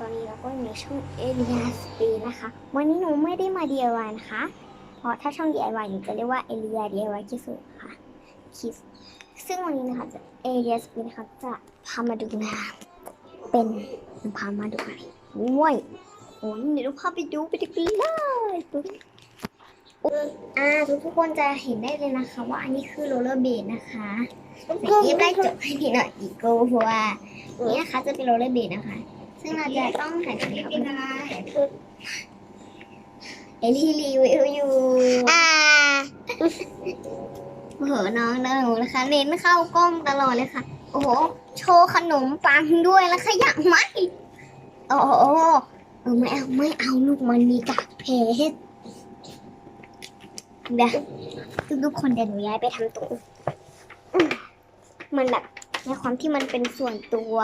ตอนนี้เราก็อยู่ในช่องเอเรียสปีนะคะ วันนี้หนูไม่ได้มา DIY นะคะ เพราะถ้าช่อง DIY หนูจะเรียกว่าเอเรีย DIY คิสุค่ะคิสซึ่งวันนี้นะคะจะเอเรียสปีนะคะจะพามาดูนะเป็นพามาดูอะไรว้ยโอ้ยเดี๋ยวเราพาไปดูไปดูกันเลยปุ๊บอ่าทุกทุกๆคนจะเห็นได้เลยนะคะ ว่าอันนี้คือโรลเลอร์เบดนะคะแต่เอฟได้จบให้พี่หน่อยอีกโก้เพราะว่านี่นะคะจะเป็นโรลเลอร์เบดนะคะ ซึ่งเราจะต้องถ่ายคลิปเป็นอะไรเอลี่รีวิวอยู่อ่าโอ้โหน้องหนูนะคะเน้นเข้ากล้องตลอดเลยค่ะ โอ้โห โชว์ขนมปังด้วยแล้วขยักไหมโอ้โหเออไม่เอาไม่เอาลูกมันมีกากเพชรเดี๋ยวทุกๆคนเดี๋ยวหนูย้ายไปทำตรงอืมมันแบบในความที่มันเป็นส่วนตัว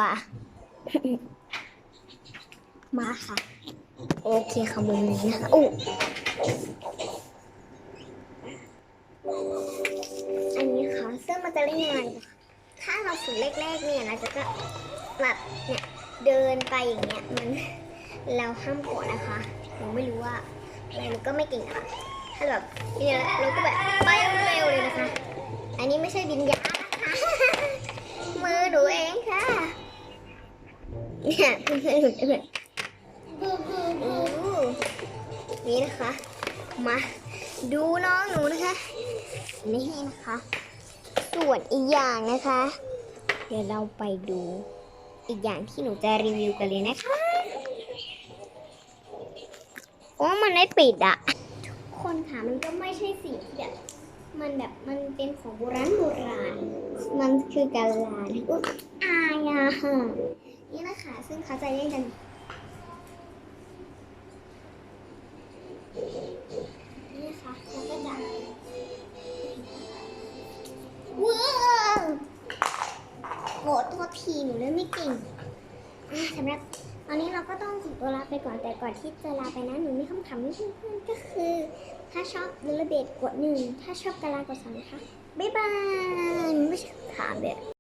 มาค่ะ โอเคค่ะมือนี้นะคะอู้อันนี้ค่ะซึ่งมันจะเล่นยังไงนะคะถ้าเราฝึกแรกๆเนี่ยเราจะก็แบบเนี่ยเดินไปอย่างเงี้ยมันเราห้ามกดนะคะหนูไม่รู้ว่าอะไรหนูก็ไม่เก่งอะถ้าแบบเนี่ยเราก็แบบไปเร็วเลยนะคะ อันนี้ไม่ใช่บินยานะคะมือหนูเองค่ะเนี่ยเพื่อนๆเพื่อนๆ นี่นะคะ มาดูน้องหนูนะคะ นี่นะคะ ส่วนอีกอย่างนะคะ เดี๋ยวเราไปดูอีกอย่างที่หนูจะรีวิวกันเลยนะคะโอ้มันไม่ปิดอะทุกคนค่ะมันก็ไม่ใช่สิ่งที่แบบมันแบบมันเป็นของโบราณโบราณ มันคือกาลานะอุ๊ยอายอะนี่นะคะ ซึ่งเขาจะเล่นกัน ตัวทีหนูเล่นไม่เก่งสำหรับตอนนี้เราก็ต้องขอตัวลาไปก่อนแต่ก่อนที่จะลาไปนะหนูมีคำถามให้เพื่อนๆก็คือ ถ้าชอบเดลเบดกดหนึ่งถ้าชอบกาลากดสองนะคะบ๊ายบายไม่ใช่คำถามเด็